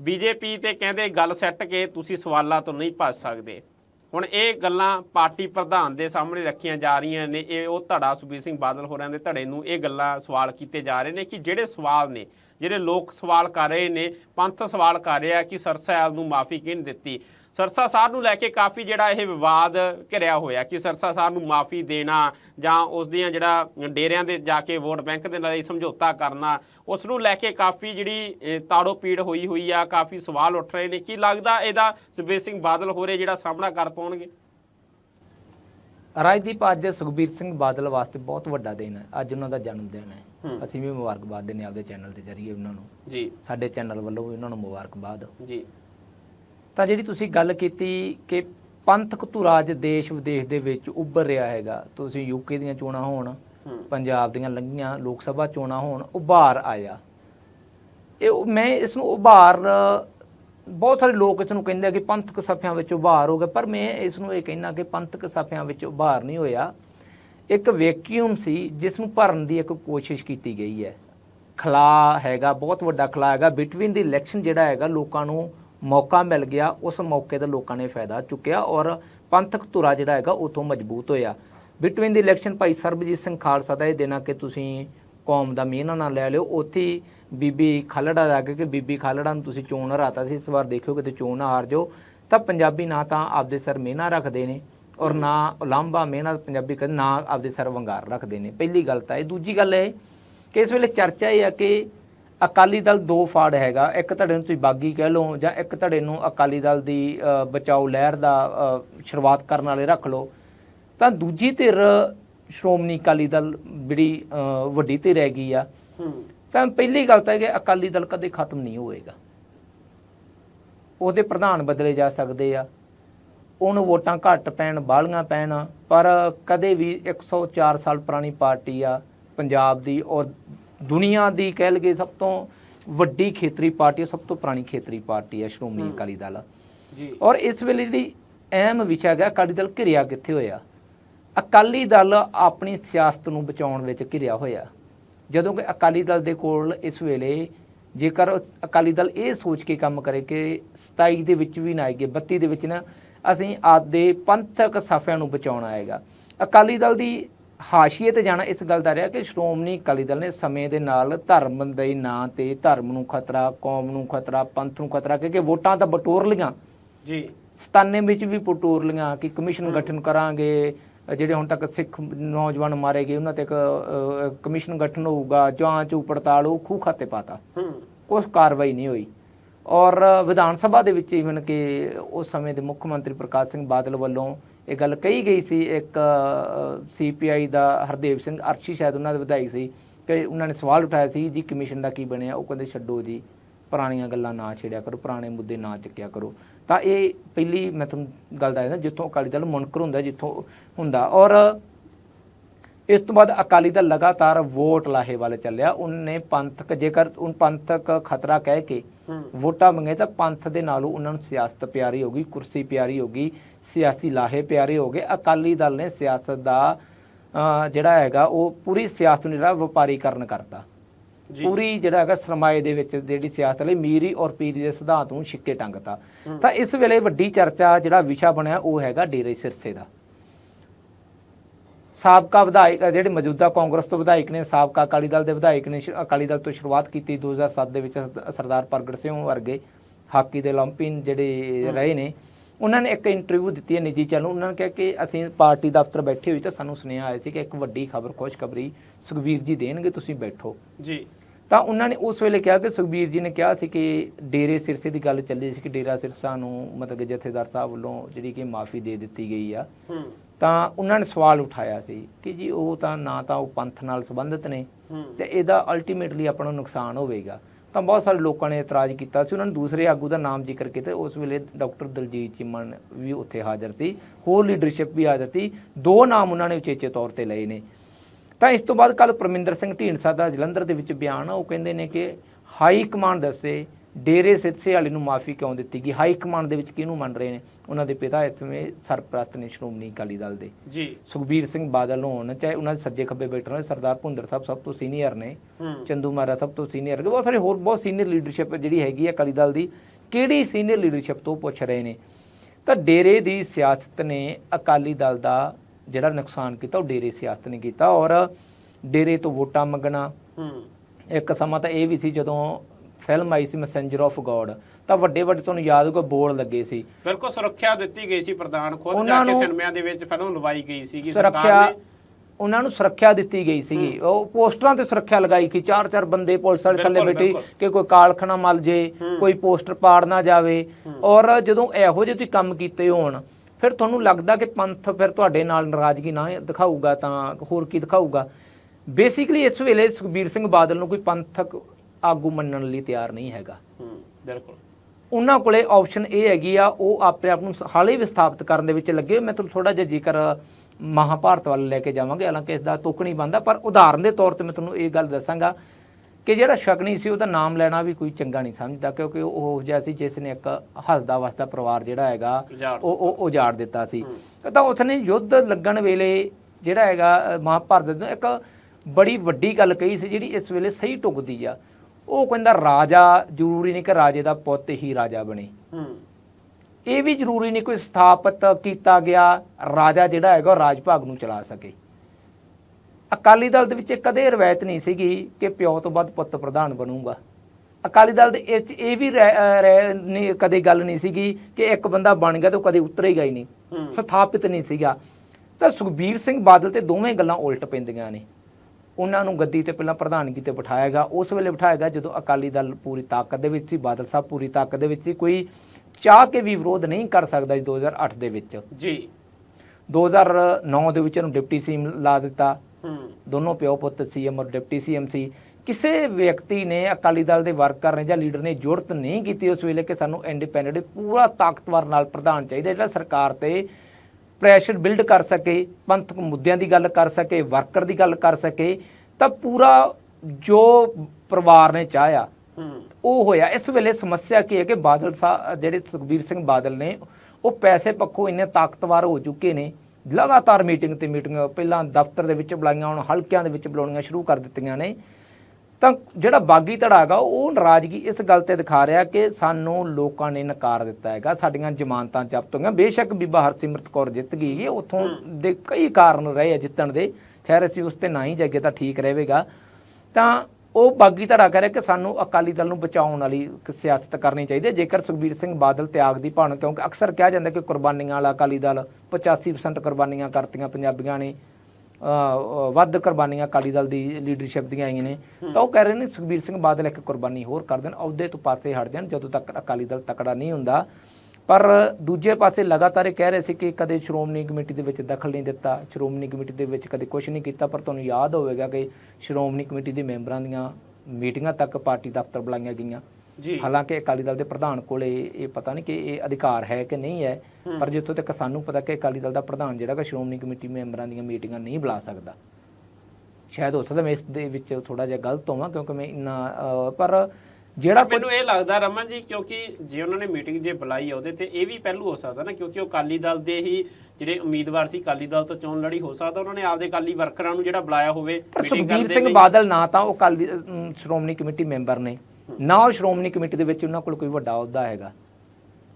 ਬੀਜੇਪੀ ਤੇ ਕਹਿੰਦੇ ਗੱਲ ਸੈੱਟ ਕੇ ਤੁਸੀਂ ਸਵਾਲਾਂ ਤੋਂ ਨਹੀਂ ਭੱਜ ਸਕਦੇ। ਹੁਣ ਇਹ ਗੱਲਾਂ ਪਾਰਟੀ ਪ੍ਰਧਾਨ ਦੇ ਸਾਹਮਣੇ ਰੱਖੀਆਂ ਜਾ ਰਹੀਆਂ ਨੇ। ਇਹ ਉਹ ਧੜਾ ਸੁਬੀਰ ਸਿੰਘ ਬਾਦਲ ਹੋਰਾਂ ਦੇ ਧੜੇ ਨੂੰ ਇਹ ਗੱਲਾਂ ਸਵਾਲ ਕੀਤੇ ਜਾ ਰਹੇ ਨੇ ਕਿ ਜਿਹੜੇ ਸਵਾਲ ਨੇ, ਜਿਹੜੇ ਲੋਕ ਸਵਾਲ ਕਰ ਰਹੇ ਨੇ, ਪੰਥ ਸਵਾਲ ਕਰ ਰਿਹਾ ਕਿ ਸਰਸਾ ਨੂੰ ਮਾਫੀ ਕਿਹਨੇ ਦਿੱਤੀ? ਸਰਸਾ ਸਾਹਿਬ ਨੂੰ ਲੈ ਕੇ ਕਾਫੀ ਜਿਹੜਾ ਇਹ ਵਿਵਾਦ ਘਿਰਿਆ ਹੋਇਆ ਕਿ ਸਰਸਾ ਸਾਹਿਬ ਨੂੰ ਮਾਫੀ ਦੇਣਾ ਜਾਂ ਉਸ ਦੀਆਂ ਜਿਹੜਾ ਡੇਰਿਆਂ ਦੇ ਜਾ ਕੇ ਵੋਟ ਬੈਂਕ ਦੇ ਨਾਲ ਸਮਝੌਤਾ ਕਰਨਾ ਉਸ ਨੂੰ ਲੈ ਕੇ ਕਾਫੀ ਜਿਹੜੀ ਤਾੜੋ ਪੀੜ ਹੋਈ ਹੋਈ ਆ ਕਾਫੀ ਸਵਾਲ ਉੱਠ ਰਹੇ ਨੇ। ਕੀ ਲੱਗਦਾ ਇਹਦਾ ਸੁਬੀਰ ਸਿੰਘ ਬਾਦਲ ਹੋਰੇ ਜਿਹੜਾ ਸਾਹਮਣਾ ਕਰ ਪਾਉਣਗੇ? ਰਾਜਦੀਪ ਅੱਜ ਸੁਖਬੀਰ ਸਿੰਘ ਬਾਦਲ ਵਾਸਤੇ ਬਹੁਤ ਵੱਡਾ ਦਿਨ ਹੈ। ਅੱਜ ਉਹਨਾਂ ਦਾ ਜਨਮ ਦਿਨ ਹੈ। ਅਸੀਂ ਵੀ ਮੁਬਾਰਕਬਾਦ ਦਿੰਦੇ ਆਪਦੇ ਚੈਨਲ ਦੇ ਜ਼ਰੀਏ ਉਹਨਾਂ ਨੂੰ। ਜੀ। ਸਾਡੇ ਚੈਨਲ ਵੱਲੋਂ ਵੀ ਉਹਨਾਂ ਨੂੰ ਮੁਬਾਰਕਬਾਦ। ਜੀ। ਤਾਂ ਜਿਹੜੀ ਤੁਸੀਂ ਗੱਲ ਕੀਤੀ ਕਿ ਪੰਥਕ ਧੁਰਾ ਅੱਜ ਦੇਸ਼ ਵਿਦੇਸ਼ ਦੇ ਵਿੱਚ ਉੱਭਰ ਰਿਹਾ ਹੈਗਾ ਤੁਸੀਂ ਯੂਕੇ ਦੀਆਂ ਚੋਣਾਂ ਹੋਣ ਪੰਜਾਬ ਦੀਆਂ ਲੰਘੀਆਂ ਲੋਕ ਸਭਾ ਚੋਣਾਂ ਹੋਣ ਉਭਾਰ ਆਇਆ। ਇਹ ਮੈਂ ਇਸ ਨੂੰ ਉਭਾਰ ਬਹੁਤ ਸਾਰੇ ਲੋਕ ਇਸ ਨੂੰ ਕਹਿੰਦੇ ਆ ਕਿ ਪੰਥਕ ਸਫ਼ਿਆਂ ਵਿੱਚ ਉਭਾਰ ਹੋ ਗਿਆ ਪਰ ਮੈਂ ਇਸ ਨੂੰ ਇਹ ਕਹਿਣਾ ਕਿ ਪੰਥਕ ਸਫ਼ਿਆਂ ਵਿੱਚ ਉਭਾਰ ਨਹੀਂ ਹੋਇਆ। ਇੱਕ ਵੈਕਿਊਮ ਸੀ ਜਿਸ ਨੂੰ ਭਰਨ ਦੀ ਇੱਕ ਕੋਸ਼ਿਸ਼ ਕੀਤੀ ਗਈ ਹੈ। ਖਲਾ ਹੈਗਾ ਬਹੁਤ ਵੱਡਾ ਖਲਾ ਹੈਗਾ ਬਿਟਵੀਨ ਦੀ ਇਲੈਕਸ਼ਨ ਜਿਹੜਾ ਹੈਗਾ ਲੋਕਾਂ ਨੂੰ ਮੌਕਾ ਮਿਲ ਗਿਆ, ਉਸ ਮੌਕੇ ਦਾ ਲੋਕਾਂ ਨੇ ਫਾਇਦਾ ਚੁੱਕਿਆ ਔਰ ਪੰਥਕ ਧੁਰਾ ਜਿਹੜਾ ਹੈਗਾ ਉਥੋਂ ਮਜ਼ਬੂਤ ਹੋਇਆ। ਬਿਟਵੀਨ ਦੀ ਇਲੈਕਸ਼ਨ ਭਾਈ ਸਰਬਜੀਤ ਸਿੰਘ ਖਾਲਸਾ ਦਾ ਇਹ ਦੇਣਾ ਕਿ ਤੁਸੀਂ ਕੌਮ ਦਾ ਮੀਨਾ ਨਾ ਲੈ ਲਿਓ। ਉੱਥੇ ਬੀਬੀ ਖਾਲੜਾ ਦਾ ਕੇ ਕਿ ਬੀਬੀ ਖਾਲੜਾ ਨੂੰ ਤੁਸੀਂ ਚੋਣ ਹਰਾਤਾ ਸੀ, ਇਸ ਵਾਰ ਦੇਖਿਓ ਕਿਤੇ ਚੋਣ ਨਾ ਹਾਰ ਜਾਓ। ਤਾਂ ਪੰਜਾਬੀ ਨਾ ਤਾਂ ਆਪਦੇ ਸਰ ਮਿਹਨਾ ਰੱਖਦੇ ਨੇ ਔਰ ਨਾ ਉਲਾਂਭਾ ਮਿਹਨਤ ਪੰਜਾਬੀ ਕਹਿੰਦੇ ਨਾ ਆਪਦੇ ਸਰ ਵੰਗਾਰ ਰੱਖਦੇ ਨੇ। ਪਹਿਲੀ ਗੱਲ ਤਾਂ ਇਹ। ਦੂਜੀ ਗੱਲ ਇਹ ਕਿ ਇਸ ਵੇਲੇ ਚਰਚਾ ਇਹ ਆ ਕਿ ਅਕਾਲੀ ਦਲ ਦੋ ਫਾੜ ਹੈਗਾ। ਇੱਕ ਧੜੇ ਨੂੰ ਤੁਸੀਂ ਬਾਗੀ ਕਹਿ ਲਓ ਜਾਂ ਇੱਕ ਧੜੇ ਨੂੰ ਅਕਾਲੀ ਦਲ ਦੀ ਬਚਾਓ ਲਹਿਰ ਦਾ ਸ਼ੁਰੂਆਤ ਕਰਨ ਵਾਲੇ ਰੱਖ ਲਓ। ਤਾਂ ਦੂਜੀ ਧਿਰ ਸ਼੍ਰੋਮਣੀ ਅਕਾਲੀ ਦਲ ਅ, ਵੱਡੀ ਧਿਰ ਹੈਗੀ ਆ। ਹੂੰ। ਤਾਂ ਪਹਿਲੀ ਗੱਲ ਤਾਂ ਇਹ ਕਿ ਅਕਾਲੀ ਦਲ ਕਦੇ ਖਤਮ ਨਹੀਂ ਹੋਏਗਾ। ਉਹਦੇ ਪ੍ਰਧਾਨ ਬਦਲੇ ਜਾ ਸਕਦੇ ਆ। ਉਹਨੂੰ ਵੋਟਾਂ ਘੱਟ ਪੈਣ ਬਾਲੀਆਂ ਪੈਣ ਪਰ ਕਦੇ ਵੀ 104 ਸਾਲ ਪੁਰਾਣੀ ਪਾਰਟੀ ਆ ਪੰਜਾਬ ਦੀ ਔਰ ਦੁਨੀਆ ਦੀ ਕਹਿ ਲਈਏ ਸਭ ਤੋਂ ਵੱਡੀ ਖੇਤਰੀ ਪਾਰਟੀ ਸਭ ਤੋਂ ਪੁਰਾਣੀ ਖੇਤਰੀ ਪਾਰਟੀ ਆ ਸ਼੍ਰੋਮਣੀ ਅਕਾਲੀ ਦਲ। ਜੀ। ਔਰ ਇਸ ਵੇਲੇ ਜਿਹੜੀ ਅਹਿਮ ਵਿਸ਼ਾ ਹੈਗਾ ਅਕਾਲੀ ਦਲ ਘਿਰਿਆ ਕਿੱਥੇ ਹੋਇਆ? ਅਕਾਲੀ ਦਲ ਆਪਣੀ ਸਿਆਸਤ ਨੂੰ ਬਚਾਉਣ ਵਿੱਚ ਘਿਰਿਆ ਹੋਇਆ। ਜਦੋਂ ਕਿ ਅਕਾਲੀ ਦਲ ਦੇ ਕੋਲ ਇਸ ਵੇਲੇ ਜੇਕਰ ਅਕਾਲੀ ਦਲ ਇਹ ਸੋਚ ਕੇ ਕੰਮ ਕਰੇ ਕਿ 27 ਦੇ ਵਿੱਚ ਵੀ ਨਾ ਆਏਗੇ 32 ਦੇ ਵਿੱਚ ਨਾ ਅਸੀਂ ਆਪਦੇ ਪੰਥਕ ਸਾਫਿਆਂ ਨੂੰ ਬਚਾਉਣਾ ਆਏਗਾ। ਅਕਾਲੀ ਦਲ ਦੀ ਹਾਸ਼ੀਏ ਤੇ ਜਾਣਾ ਇਸ ਗੱਲ ਦਾ ਰਿਹਾ ਕਿ ਸ਼੍ਰੋਮਣੀ ਅਕਾਲੀ ਦਲ ਨੇ ਸਮੇਂ ਦੇ ਨਾਲ ਧਰਮ ਦੇ ਨਾਂ ਤੇ ਧਰਮ ਨੂੰ ਖਤਰਾ ਕੌਮ ਨੂੰ ਖਤਰਾ ਪੰਥ ਨੂੰ ਖਤਰਾ ਕਿਉਂਕਿ ਵੋਟਾਂ ਤਾਂ ਬਟੋਰ ਲਈਆਂ ਜੀ। 97 ਵਿੱਚ ਵੀ ਪਟੋਰ ਲੀਆਂ ਕਿ ਕਮਿਸ਼ਨ ਗਠਨ ਕਰਾਂਗੇ ਜਿਹੜੇ ਹੁਣ ਤੱਕ ਸਿੱਖ ਨੌਜਵਾਨ ਮਾਰੇ ਗਏ ਉਹਨਾਂ ਤੇ ਇੱਕ ਕਮਿਸ਼ਨ ਗਠਨ ਹੋਊਗਾ ਜਾਂਚ ਪੜਤਾਲ ਉਹ ਖੂਹ ਖਾਤੇ ਪਾਤਾ। ਕੋਈ ਕਾਰਵਾਈ ਨਹੀਂ ਹੋਈ। ਔਰ ਵਿਧਾਨ ਸਭਾ ਦੇ ਵਿੱਚ ਇਵਨ ਕਿ ਉਸ ਸਮੇਂ ਦੇ ਮੁੱਖ ਮੰਤਰੀ ਪ੍ਰਕਾਸ਼ ਸਿੰਘ ਬਾਦਲ ਵੱਲੋਂ ਇਹ ਗੱਲ ਕਹੀ ਗਈ ਸੀ, ਇੱਕ ਸੀਪੀਆਈ ਦਾ ਹਰਦੇਵ ਸਿੰਘ ਅਰਸ਼ੀ ਸ਼ਾਇਦ ਉਹਨਾਂ ਦੇ ਵਿਧਾਇਕ ਸੀ, ਕਿ ਉਹਨਾਂ ਨੇ ਸਵਾਲ ਉਠਾਇਆ ਸੀ, ਜੀ ਕਮਿਸ਼ਨ ਦਾ ਕੀ ਬਣਿਆ? ਉਹ ਕਹਿੰਦੇ ਛੱਡੋ ਜੀ, ਪੁਰਾਣੀਆਂ ਗੱਲਾਂ ਨਾ ਛੇੜਿਆ ਕਰੋ, ਪੁਰਾਣੇ ਮੁੱਦੇ ਨਾ ਚੱਕਿਆ ਕਰੋ। ਤਾਂ ਇਹ ਪਹਿਲੀ ਮੈਂ ਤੁਹਾਨੂੰ ਗੱਲ ਦੱਸਦਾ ਜਿੱਥੋਂ ਅਕਾਲੀ ਦਲ ਮੁਨਕਰ ਹੁੰਦਾ, ਜਿੱਥੋਂ ਹੁੰਦਾ। ਔਰ ਇਸ ਤੋਂ ਬਾਅਦ ਅਕਾਲੀ ਦਲ ਲਗਾਤਾਰ ਵੋਟ ਲਾਹੇ ਵੱਲ ਚੱਲਿਆ। ਉਹਨੇ ਪੰਥਕ, ਜੇਕਰ ਉਹ ਪੰਥਕ ਖਤਰਾ ਕਹਿ ਕੇ ਵੋਟਾਂ ਮੰਗੇ ਤਾਂ ਪੰਥ ਦੇ ਨਾਲੋਂ ਉਹਨਾਂ ਨੂੰ ਸਿਆਸਤ ਪਿਆਰੀ ਹੋ ਗਈ ਕੁਰਸੀ ਪਿਆਰੀ ਹੋ ਗਈ ਸਿਆਸੀ ਲਾਹੇ ਪਿਆਰੇ ਹੋ ਗਏ। ਅਕਾਲੀ ਦਲ ਨੇ ਸਿਆਸਤ ਦਾ ਜਿਹੜਾ ਹੈਗਾ ਉਹ ਪੂਰੀ ਸਿਆਸਤ ਨੂੰ ਜਿਹੜਾ ਵਪਾਰੀਕਰਨ ਕਰਤਾ। ਪੂਰੀ ਜਿਹੜਾ ਹੈਗਾ ਸਰਮਾਏ ਦੇ ਵਿੱਚ ਜਿਹੜੀ ਸਿਆਸਤ ਲਈ ਮੀਰੀ ਔਰ ਪੀਰੀ ਦੇ ਸਿਧਾਂਤ ਨੂੰ ਛਿੱਕੇ ਟੰਗਤਾ। ਤਾਂ ਇਸ ਵੇਲੇ ਵੱਡੀ ਚਰਚਾ ਜਿਹੜਾ ਵਿਸ਼ਾ ਬਣਿਆ ਉਹ ਹੈਗਾ ਡੇਰੇ ਸਿਰਸੇ ਦਾ। ਸਾਬਕਾ ਵਿਧਾਇਕ ਅ, ਜਿਹੜੇ ਮੌਜੂਦਾ ਕਾਂਗਰਸ ਤੋਂ ਵਿਧਾਇਕ ਨੇ ਸਾਬਕਾ ਅਕਾਲੀ ਦਲ ਦੇ ਵਿਧਾਇਕ ਨੇ ਸ਼- ਅਕਾਲੀ ਦਲ ਤੋਂ ਸ਼ੁਰੂਆਤ ਕੀਤੀ 2007 ਦੇ ਵਿੱਚ ਸਰਦ- ਸਰਦਾਰ ਪ੍ਰਗਟ ਸਿੰਘ ਵਰਗੇ ਹਾਕੀ ਦੇ 올림픽 ਜਿਹੜੇ ਰਹੇ ਨੇ ਉਹਨਾਂ ਨੇ ਇੱਕ ਇੰਟਰਵਿਊ ਦਿੱਤੀ ਹੈ ਨਿੱਜੀ ਚੈਨਲ ਉਹਨਾਂ ਨੇ ਕਿਹਾ ਕਿ ਅਸੀਂ ਪਾਰਟੀ ਦਫ਼ਤਰ ਬੈਠੇ ਹੋਈ ਤਾਂ ਸਾਨੂੰ ਸੁਨੇਹਾ ਆਇਆ ਸੀ ਕਿ ਇੱਕ ਵੱਡੀ ਖਬਰ ਖੁਸ਼ਖਬਰੀ ਸੁਖਬੀਰ ਜੀ ਦੇਣਗੇ ਤੁਸੀਂ ਬੈਠੋ ਜੀ ਤਾਂ ਉਹਨਾਂ ਨੇ ਉਸ ਵੇਲੇ ਕਿਹਾ ਕਿ ਸੁਖਬੀਰ ਜੀ ਨੇ ਕਿਹਾ ਸੀ ਕਿ ਡੇਰੇ ਸਿਰਸੇ ਦੀ ਗੱਲ ਚੱਲੀ ਸੀ ਕਿ ਡੇਰਾ ਸਿਰਸਾ ਨੂੰ ਮਤਲਬ ਕਿ ਜਥੇਦਾਰ ਸਾਹਿਬ ਵੱਲੋਂ ਜਿਹੜੀ ਕਿ ਮਾਫੀ ਦੇ ਦਿੱਤੀ ਗਈ ਆ ਹੂੰ ਤਾਂ ਉਹਨਾਂ ਨੇ ਸਵਾਲ ਉਠਾਇਆ ਸੀ ਕਿ ਜੀ ਉਹ ਤਾਂ ਨਾ ਤਾਂ ਉਹ ਪੰਥ ਨਾਲ ਸੰਬੰਧਿਤ ਨੇ ਤੇ ਇਹਦਾ ਅਲਟੀਮੇਟਲੀ ਆਪਣਾ ਨੁਕਸਾਨ ਹੋਵੇਗਾ। ਤਾਂ ਬਹੁਤ ਸਾਰੇ ਲੋਕਾਂ ਨੇ ਇਤਰਾਜ਼ ਕੀਤਾ ਸੀ ਉਹਨਾਂ ਨੇ ਦੂਸਰੇ ਆਗੂ ਦਾ ਨਾਮ ਜ਼ਿਕਰ ਕੀਤਾ ਉਸ ਵੇਲੇ ਡਾਕਟਰ ਦਲਜੀਤ ਚਿਮਨ ਵੀ ਉੱਥੇ ਹਾਜ਼ਰ ਸੀ ਹੋਰ ਲੀਡਰਸ਼ਿਪ ਵੀ ਹਾਜ਼ਰ ਸੀ ਦੋ ਨਾਮ ਉਹਨਾਂ ਨੇ ਉਚੇਚੇ ਤੌਰ ਤੇ ਲਏ ਨੇ। ਤਾਂ ਇਸ ਤੋਂ ਬਾਅਦ ਕੱਲ ਪਰਮਿੰਦਰ ਸਿੰਘ ਢੀਂਡਸਾ ਦਾ ਜਲੰਧਰ ਦੇ ਵਿੱਚ ਬਿਆਨ ਆ ਉਹ ਕਹਿੰਦੇ ਨੇ ਕਿ ਹਾਈ ਕਮਾਂਡ ਦੱਸੇ ਡੇਰੇ ਸਿੱਧੇ ਵਾਲੇ ਨੂੰ ਮਾਫੀ ਕਿਉਂ ਦਿੱਤੀ ਗਈ? ਹਾਈ ਕਮਾਂਡ ਦੇ ਵਿੱਚ ਕਿਹਨੂੰ ਮੰਨ ਰਹੇ ਨੇ? ਉਹਨਾਂ ਦੇ ਪਿਤਾ ਇਸ ਸਮੇਂ ਸਰਪ੍ਰਸਤ ਨੇ ਸ਼੍ਰੋਮਣੀ ਅਕਾਲੀ ਦਲ ਦੇ। ਜੀ। ਸੁਖਬੀਰ ਸਿੰਘ ਬਾਦਲ ਹੋਣ ਚਾਹੇ ਉਹਨਾਂ ਦੇ ਸੱਜੇ ਖੱਬੇ ਬੈਠੇ ਹੋਣ ਸਰਦਾਰ ਭੁੰਦਰ ਸਾਹਿਬ ਸਭ ਤੋਂ ਸੀਨੀਅਰ ਨੇ ਚੰਦੂ ਮਾਰਾ ਸਭ ਤੋਂ ਸੀਨੀਅਰ ਬਹੁਤ ਸਾਰੇ ਹੋਰ ਬਹੁਤ ਸੀਨੀਅਰ ਲੀਡਰਸ਼ਿਪ ਜਿਹੜੀ ਹੈਗੀ ਹੈ ਅਕਾਲੀ ਦਲ ਦੀ ਕਿਹੜੀ ਸੀਨੀਅਰ ਲੀਡਰਸ਼ਿਪ ਤੋਂ ਪੁੱਛ ਰਹੇ ਨੇ? ਤਾਂ ਡੇਰੇ ਦੀ ਸਿਆਸਤ ਨੇ ਅਕਾਲੀ ਦਲ ਦਾ ਜਿਹੜਾ ਨੁਕਸਾਨ ਕੀਤਾ ਉਹ ਡੇਰੇ ਸਿਆਸਤ ਨੇ ਕੀਤਾ ਔਰ ਡੇਰੇ ਤੋਂ ਵੋਟਾਂ ਮੰਗਣਾ। ਇੱਕ ਸਮਾਂ ਤਾਂ ਇਹ ਵੀ ਸੀ ਜਦੋਂ ਫਿਲਮ ਆਈ ਸੀ ਮੈਸੇਂਜਰ ਆਫ ਗੋਡ ਤਾਂ ਵੱਡੇ ਵੱਡੇ ਤੁਹਾਨੂੰ ਯਾਦ ਹੋਊਗਾ ਬੋਰਡ ਲੱਗੇ ਸੀ। ਬਿਲਕੁਲ ਸੁਰੱਖਿਆ ਦਿੱਤੀ ਗਈ ਸੀ ਪ੍ਰਧਾਨ। ਖੁਦ ਜਾ ਕੇ ਸਿਨੇਮਿਆਂ ਦੇ ਵਿੱਚ ਫਿਲਮ ਲਵਾਈ ਗਈ ਸੀਗੀ। ਸੁਰੱਖਿਆ ਸਰਕਾਰ ਨੇ ਉਹਨਾਂ ਨੂੰ ਸੁਰੱਖਿਆ ਦਿੱਤੀ ਗਈ ਸੀਗੀ। ਉਹ ਪੋਸਟਰਾਂ ਤੇ ਸੁਰੱਖਿਆ ਲਗਾਈ ਕਿ ਚਾਰ ਚਾਰ ਬੰਦੇ ਪੁਲਿਸ ਵਾਲੇ ਥੱਲੇ ਬੈਠੇ। ਕਿ ਕੋਈ ਕਾਲਖਣਾ ਮਲ ਜੇ ਕੋਈ ਪੋਸਟਰ ਪਾੜ ਨਾ ਜਾਵੇ। ਔਰ ਜਦੋਂ ਇਹੋ ਜਿਹੇ ਤੁਸੀਂ ਕੰਮ ਕੀਤੇ ਹੋਣ ਫਿਰ ਤੁਹਾਨੂੰ ਲੱਗਦਾ ਕਿ ਪੰਥ ਫਿਰ ਤੁਹਾਡੇ ਨਾਲ ਨਾਰਾਜ਼ਗੀ ਨਾ ਦਿਖਾਊਗਾ ਤਾਂ ਹੋਰ ਕੀ ਦਿਖਾਊਗਾ? ਬੇਸਿਕਲੀ ਇਸ ਵੇਲੇ ਸੁਖਬੀਰ ਸਿੰਘ ਬਾਦਲ ਨੂੰ ਕੋਈ ਪੰਥਕ ਆਗੂ ਮੰਨਣ ਲਈ ਤਿਆਰ ਨਹੀਂ ਹੈਗਾ। ਹੂੰ ਬਿਲਕੁਲ। ਉਹਨਾਂ ਕੋਲੇ ਆਪਸ਼ਨ ਇਹ ਹੈਗੀ ਆ ਉਹ ਆਪਣੇ ਆਪ ਨੂੰ ਹਾਲੇ ਵੀ ਸਥਾਪਿਤ ਕਰਨ ਦੇ ਵਿੱਚ ਲੱਗੇ ਮੈਂ ਤੁਹਾਨੂੰ ਥੋੜਾ ਜਿਹਾ ਜ਼ਿਕਰ ਮਹਾਭਾਰਤ ਵੱਲ ਲੈ ਕੇ ਜਾਵਾਂਗੇ ਹਾਲਾਂਕਿ ਇਸ ਦਾ ਤੁਕ ਨਹੀਂ ਬੰਦਾ ਪਰ ਉਦਾਹਰਨ ਦੇ ਤੌਰ ਤੇ ਮੈਂ ਤੁਹਾਨੂੰ ਇਹ ਗੱਲ ਦੱਸਾਂਗਾ ਕਿ ਜਿਹੜਾ ਸ਼ਕਨੀ ਸੀ ਉਹਦਾ ਨਾਮ ਲੈਣਾ ਵੀ ਕੋਈ ਚੰਗਾ ਨਹੀਂ ਸਮਝਦਾ ਕਿਉਂਕਿ ਉਹ ਜਿਹਾ ਸੀ ਜਿਸ ਨੇ ਇੱਕ ਹੱਸਦਾ ਵਸਦਾ ਪਰਿਵਾਰ ਜਿਹੜਾ ਹੈਗਾ ਉਹ ਉਹ ਉਜਾੜ ਦਿੱਤਾ ਸੀ। ਤਾਂ ਉਸਨੇ ਯੁੱਧ ਲੱਗਣ ਵੇਲੇ ਜਿਹੜਾ ਹੈਗਾ ਮਹਾਭਾਰਤ ਦੇ ਇੱਕ ਬੜੀ ਵੱਡੀ ਗੱਲ ਕਹੀ ਸੀ ਜਿਹੜੀ ਇਸ ਵੇਲੇ ਸਹੀ ਟੁਕਦੀ ਆ। ਉਹ ਕਹਿੰਦਾ ਰਾਜਾ ਜ਼ਰੂਰੀ ਨਹੀਂ ਕਿ ਰਾਜੇ ਦਾ ਪੁੱਤ ਹੀ ਰਾਜਾ ਬਣੇ। ਹੂੰ। ਇਹ ਵੀ ਜ਼ਰੂਰੀ ਨਹੀਂ ਕੋਈ ਸਥਾਪਿਤ ਕੀਤਾ ਗਿਆ ਰਾਜਾ ਜਿਹੜਾ ਹੈਗਾ ਉਹ ਰਾਜ ਭਾਗ ਨੂੰ ਚਲਾ ਸਕੇ। ਅਕਾਲੀ ਦਲ ਦੇ ਵਿੱਚ ਕਦੇ ਰਵਾਇਤ ਨਹੀਂ ਸੀਗੀ ਕਿ ਪਿਓ ਤੋਂ ਬਾਅਦ ਪੁੱਤ ਪ੍ਰਧਾਨ ਬਣੂਗਾ। ਅਕਾਲੀ ਦਲ ਦੇ ਇਹ 'ਚ ਇਹ ਵੀ ਨਹੀਂ ਕਦੇ ਗੱਲ ਨਹੀਂ ਸੀਗੀ ਕਿ ਇੱਕ ਬੰਦਾ ਬਣ ਗਿਆ ਤੇ ਉਹ ਕਦੇ ਉਤਰੇਗਾ ਹੀ ਨਹੀਂ। ਸਥਾਪਿਤ ਨਹੀਂ ਸੀਗਾ। ਤਾਂ ਸੁਖਬੀਰ ਸਿੰਘ ਬਾਦਲ ਤੇ ਦੋਵੇਂ ਗੱਲਾਂ ਉਲਟ ਪੈਂਦੀਆਂ ਨੇ। ਉਹਨਾਂ ਨੂੰ ਗੱਦੀ ਤੇ ਪਹਿਲਾਂ ਪ੍ਰਧਾਨਗੀ ਤੇ ਬਿਠਾਏਗਾ ਉਸ ਵੇਲੇ ਬਿਠਾਏਗਾ ਜਦੋਂ ਅਕਾਲੀ ਦਲ ਪੂਰੀ ਤਾਕਤ ਦੇ ਵਿੱਚ ਸੀ ਬਾਦਲ ਸਾਹਿਬ ਪੂਰੀ ਤਾਕਤ ਦੇ ਵਿੱਚ ਸੀ। ਕੋਈ ਚਾਹ ਕੇ ਵੀ ਵਿਰੋਧ ਨਹੀਂ ਕਰ ਸਕਦਾ ਜੀ 2008 ਦੇ ਵਿੱਚ। ਜੀ। 2009 ਦੇ ਵਿੱਚ ਉਹਨੂੰ ਡਿਪਟੀ ਸੀਐਮ ਲਾ ਦਿੱਤਾ। ਹੂੰ। ਦੋਨੋਂ ਪਿਓ ਪੁੱਤ ਸੀਐਮ ਔਰ ਡਿਪਟੀ ਸੀਐਮ ਸੀ। ਕਿਸੇ ਵਿਅਕਤੀ ਨੇ ਅਕਾਲੀ ਦਲ ਦੇ ਵਰਕਰ ਨੇ ਜਾਂ ਲੀਡਰ ਨੇ ਜੁਰਤ ਨਹੀਂ ਕੀਤੀ ਉਸ ਵੇਲੇ ਕਿ ਸਾਨੂੰ ਇੰਡੀਪੈਂਡੈਂਟ ਪੂਰਾ ਤਾਕਤਵਰ ਨਾਲ ਪ੍ਰਧਾਨ ਚਾਹੀਦਾ। ਜਿਹੜਾ ਸਰਕਾਰ ਤੇ ਪ੍ਰੈਸ਼ਰ ਬਿਲਡ ਕਰ ਸਕੇ ਪੰਥਕ ਮੁੱਦਿਆਂ ਦੀ ਗੱਲ ਕਰ ਸਕੇ ਵਰਕਰ ਦੀ ਗੱਲ ਕਰ ਸਕੇ ਤਾਂ ਪੂਰਾ ਜੋ ਪਰਿਵਾਰ ਨੇ ਚਾਹਿਆ ਉਹ ਹੋਇਆ। ਇਸ ਵੇਲੇ ਸਮੱਸਿਆ ਕੀ ਹੈ ਕਿ ਬਾਦਲ ਸਾਹਿਬ ਜਿਹੜੇ ਸੁਖਬੀਰ ਸਿੰਘ ਬਾਦਲ ਨੇ ਉਹ ਪੈਸੇ ਪੱਖੋਂ ਇੰਨੇ ਤਾਕਤਵਰ ਹੋ ਚੁੱਕੇ ਨੇ ਲਗਾਤਾਰ ਮੀਟਿੰਗ ਤੇ ਮੀਟਿੰਗ ਪਹਿਲਾਂ ਦਫ਼ਤਰ ਦੇ ਵਿੱਚ ਬੁਲਾਈਆਂ ਹੁਣ ਹਲਕਿਆਂ ਦੇ ਵਿੱਚ ਬੁਲਾਉਣੀਆਂ ਸ਼ੁਰੂ ਕਰ ਦਿੱਤੀਆਂ ਨੇ ਤਾਂ ਜਿਹੜਾ ਬਾਗੀ ਧੜਾ ਹੈਗਾ ਉਹ ਨਾਰਾਜ਼ਗੀ ਇਸ ਗੱਲ ਤੇ ਦਿਖਾ ਰਿਹਾ ਕਿ ਸਾਨੂੰ ਲੋਕਾਂ ਨੇ ਨਕਾਰ ਦਿੱਤਾ ਹੈਗਾ ਸਾਡੀਆਂ ਜ਼ਮਾਨਤਾਂ ਜ਼ਬਤ ਹੋਈਆਂ। ਬੇਸ਼ੱਕ ਬੀਬਾ ਹਰਸਿਮਰਤ ਕੌਰ ਜਿੱਤ ਗਈ ਹੈ ਉੱਥੋਂ ਦੇ ਕਈ ਕਾਰਨ ਰਹੇ ਆ ਜਿੱਤਣ ਦੇ। ਖੈਰ ਅਸੀਂ ਉਸ ਤੇ ਨਾ ਹੀ ਜਾਈਏ ਤਾਂ ਠੀਕ ਰਹੇਗਾ ਤਾਂ ਉਹ ਬਾਗੀ ਧੜਾ ਕਹਿ ਰਿਹਾ ਕਿ ਸਾਨੂੰ ਅਕਾਲੀ ਦਲ ਨੂੰ ਬਚਾਉਣ ਵਾਲੀ ਸਿਆਸਤ ਕਰਨੀ ਚਾਹੀਦੀ ਹੈ। ਜੇਕਰ ਸੁਖਬੀਰ ਸਿੰਘ ਬਾਦਲ ਤਿਆਗ ਦੀ ਭਾਣ ਕਿਉਂਕਿ ਅਕਸਰ ਕਿਹਾ ਜਾਂਦਾ ਕਿ ਕੁਰਬਾਨੀਆਂ ਵਾਲਾ ਅਕਾਲੀ ਦਲ 85% ਕੁਰਬਾਨੀਆਂ ਕਰਤੀਆਂ ਪੰਜਾਬੀਆਂ ਨੇ। ਵੱਧ ਕੁਰਬਾਨੀਆਂ ਅਕਾਲੀ ਦਲ ਦੀ ਲੀਡਰਸ਼ਿਪ ਦੀਆਂ ਆਈਆਂ ਨੇ। ਤਾਂ ਉਹ ਕਹਿ ਰਹੇ ਨੇ, ਸੁਖਬੀਰ ਸਿੰਘ ਬਾਦਲ ਇੱਕ ਕੁਰਬਾਨੀ ਹੋਰ ਕਰ ਦੇਣ, ਅਹੁਦੇ ਤੋਂ ਪਾਸੇ ਹਟ ਜਾਣ, ਜਦੋਂ ਤੱਕ ਅਕਾਲੀ ਦਲ ਤਕੜਾ ਨਹੀਂ ਹੁੰਦਾ। ਪਰ ਦੂਜੇ ਪਾਸੇ ਲਗਾਤਾਰ ਇਹ ਕਹਿ ਰਹੇ ਸੀ ਕਿ ਕਦੇ ਸ਼੍ਰੋਮਣੀ ਕਮੇਟੀ ਦੇ ਵਿੱਚ ਦਖਲ ਨਹੀਂ ਦਿੱਤਾ, ਸ਼੍ਰੋਮਣੀ ਕਮੇਟੀ ਦੇ ਵਿੱਚ ਕਦੇ ਕੁਝ ਨਹੀਂ ਕੀਤਾ, ਪਰ ਤੁਹਾਨੂੰ ਯਾਦ ਹੋਵੇਗਾ ਕਿ ਸ਼੍ਰੋਮਣੀ ਕਮੇਟੀ ਦੇ ਮੈਂਬਰਾਂ ਦੀਆਂ ਮੀਟਿੰਗਾਂ ਤੱਕ ਪਾਰਟੀ ਦਫ਼ਤਰ ਬੁਲਾਈਆਂ ਗਈਆਂ। ਜੀ। ਹਾਲਾਂਕਿ ਅਕਾਲੀ ਦਲ ਦੇ ਪ੍ਰਧਾਨ ਕੋਲੇ ਇਹ ਪਤਾ ਨਹੀਂ ਕਿ ਇਹ ਅਧਿਕਾਰ ਹੈ ਕਿ ਨਹੀਂ ਹੈ ਪਰ ਜਿੱਥੋਂ ਤੱਕ ਸਾਨੂੰ ਪਤਾ ਕਿ ਅਕਾਲੀ ਦਲ ਦਾ ਪ੍ਰਧਾਨ ਜਿਹੜਾ ਕਿ ਸ਼੍ਰੋਮਣੀ ਕਮੇਟੀ ਮੈਂਬਰਾਂ ਦੀਆਂ ਮੀਟਿੰਗਾਂ ਨਹੀਂ ਬੁਲਾ ਸਕਦਾ ਸ਼ਾਇਦ ਹੋ ਸਕਦਾ ਮੈਂ ਇਸ ਦੇ ਵਿੱਚ ਥੋੜਾ ਜਿਹਾ ਗਲਤ ਹੋਵਾਂ ਕਿਉਂਕਿ ਮੈਂ ਇੰਨਾ ਪਰ ਜਿਹੜਾ ਮੈਨੂੰ ਇਹ ਲੱਗਦਾ ਰਮਨ ਜੀ ਕਿਉਂਕਿ ਜੇ ਉਹਨਾਂ ਨੇ ਮੀਟਿੰਗ ਜੇ ਬੁਲਾਈ ਆ ਉਹਦੇ ਤੇ ਇਹ ਵੀ ਪਹਿਲੂ ਹੋ ਸਕਦਾ ਨਾ ਕਿਉਂਕਿ ਉਹ ਅਕਾਲੀ ਦਲ ਦੇ ਹੀ ਜਿਹੜੇ ਉਮੀਦਵਾਰ ਸੀ ਅਕਾਲੀ ਦਲ ਤੋਂ ਚੋਣ ਲੜੀ ਹੋ ਸਕਦਾ ਉਹਨਾਂ ਨੇ ਆਪਦੇ ਅਕਾਲੀ ਵਰਕਰਾਂ ਨੂੰ ਜਿਹੜਾ ਬੁਲਾਇਆ ਹੋਵੇ ਸੁਖਬੀਰ ਕਰਦੇ ਸਿੰਘ। ਬਾਦਲ ਨਾ ਤਾਂ ਉਹ ਅਕਾਲੀ ਸ਼੍ਰੋਮਣੀ ਕਮੇਟੀ ਮੈਂਬਰ ਨੇ। ਨਾ ਉਹ ਸ਼੍ਰੋਮਣੀ ਕਮੇਟੀ ਦੇ ਵਿੱਚ ਉਹਨਾਂ ਕੋਲ ਕੋਈ ਵੱਡਾ ਅਹੁਦਾ ਹੈਗਾ।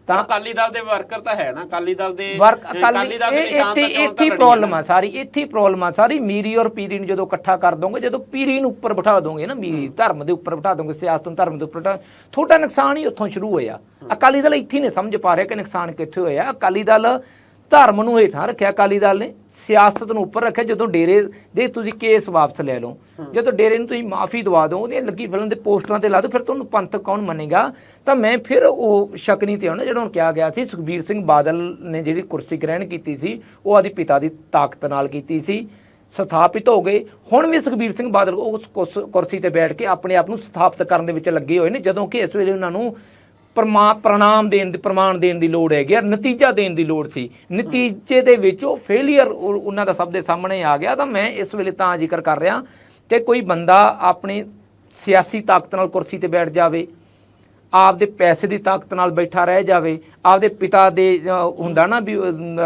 ਤਾਂ ਅਕਾਲੀ ਦਲ ਦੇ ਵਰਕਰ ਤਾਂ ਹੈ ਨਾ ਅਕਾਲੀ ਦਲ ਦੇ ਅਕਾਲੀ ਦਲ ਦੇ ਨਿਸ਼ਾਨ ਤਾਂ ਇੱਥੇ ਪ੍ਰੋਬਲਮ ਆ ਸਾਰੀ ਇੱਥੇ ਪ੍ਰੋਬਲਮ ਆ ਸਾਰੀ। ਮੀਰੀ ਔਰ ਪੀਰੀ ਨੂੰ ਜਦੋਂ ਇਕੱਠਾ ਕਰ ਦੋਗੇ ਜਦੋਂ ਪੀਰੀ ਨੂੰ ਉੱਪਰ ਬਿਠਾ ਦੋਗੇ ਨਾ ਮੀਰੀ ਧਰਮ ਦੇ ਉੱਪਰ ਬਿਠਾ ਦੋਗੇ ਸਿਆਸਤ ਨੂੰ ਧਰਮ ਦੇ ਉੱਪਰ ਤੁਹਾਡਾ ਨੁਕਸਾਨ ਹੀ ਉੱਥੋਂ ਸ਼ੁਰੂ ਹੋਇਆ। ਅਕਾਲੀ ਦਲ ਇੱਥੇ ਨਹੀਂ ਸਮਝ ਪਾ ਰਿਹਾ ਕਿ ਨੁਕਸਾਨ ਕਿੱਥੇ ਹੋਇਆ। ਅਕਾਲੀ ਦਲ ਧਰਮ ਨੂੰ ਹੇਠਾਂ ਰੱਖਿਆ ਅਕਾਲੀ ਦਲ ਨੇ ਸਿਆਸਤ ਨੂੰ ਉੱਪਰ ਰੱਖਿਆ ਜਦੋਂ ਡੇਰੇ ਦੇ ਤੁਸੀਂ ਕੇਸ ਵਾਪਸ ਲੈ ਲਓ ਜਦੋਂ ਡੇਰੇ ਨੂੰ ਤੁਸੀਂ ਮਾਫੀ ਦਵਾ ਦਿਓ ਉਹਦੇ ਲੱਗੀ ਫਿਲਮ ਦੇ ਪੋਸਟਰਾਂ ਤੇ ਲਾ ਦਿਓ ਫਿਰ ਤੁਹਾਨੂੰ ਪੰਥ ਕੌਣ ਮੰਨੇਗਾ? ਤਾਂ ਮੈਂ ਫਿਰ ਉਹ ਸ਼ੱਕ ਨਹੀਂ ਤੇ ਆਉਣਾ ਜਿਹੜਾ ਹੁਣ ਕਿਹਾ ਗਿਆ ਸੀ ਸੁਖਬੀਰ ਸਿੰਘ ਬਾਦਲ ਨੇ ਜਿਹੜੀ ਕੁਰਸੀ ਗ੍ਰਹਿਣ ਕੀਤੀ ਸੀ ਉਹ ਆਦੀ ਪਿਤਾ ਦੀ ਤਾਕਤ ਨਾਲ ਕੀਤੀ ਸੀ ਸਥਾਪਿਤ ਹੋ ਗਏ। ਹੁਣ ਵੀ ਸੁਖਬੀਰ ਸਿੰਘ ਬਾਦਲ ਉਸ ਕੁਰਸ- ਕੁਰਸੀ ਤੇ ਬੈਠ ਕੇ ਆਪਣੇ ਆਪ ਨੂੰ ਸਥਾਪਿਤ ਕਰਨ ਦੇ ਵਿੱਚ ਲੱਗੇ ਹੋਏ ਨੇ ਜਦੋਂ ਕਿ ਇਸ ਵੇਲੇ ਉਹਨਾਂ ਨੂੰ ਪ੍ਰਮਾ ਪ੍ਰਣਾਮ ਦੇਣ ਦੀ ਪ੍ਰਮਾਣ ਦੇਣ ਦੀ ਲੋੜ ਹੈਗੀ ਆ। ਨਤੀਜਾ ਦੇਣ ਦੀ ਲੋੜ ਸੀ। ਨਤੀਜੇ ਦੇ ਵਿੱਚ ਉਹ ਫੇਲਿਅਰ ਉਹਨਾਂ ਦਾ ਸਭ ਦੇ ਸਾਹਮਣੇ ਆ ਗਿਆ। ਤਾਂ ਮੈਂ ਇਸ ਵੇਲੇ ਤਾਂ ਜ਼ਿਕਰ ਕਰ ਰਿਹਾ ਕਿ ਕੋਈ ਬੰਦਾ ਆਪਣੀ ਸਿਆਸੀ ਤਾਕਤ ਨਾਲ ਕੁਰਸੀ ਤੇ ਬੈਠ ਜਾਵੇ, ਆਪਦੇ ਪੈਸੇ ਦੀ ਤਾਕਤ ਨਾਲ ਬੈਠਾ ਰਹਿ ਜਾਵੇ ਆਪਦੇ ਪਿਤਾ ਦੇ ਹੁੰਦਾ ਨਾ ਵੀ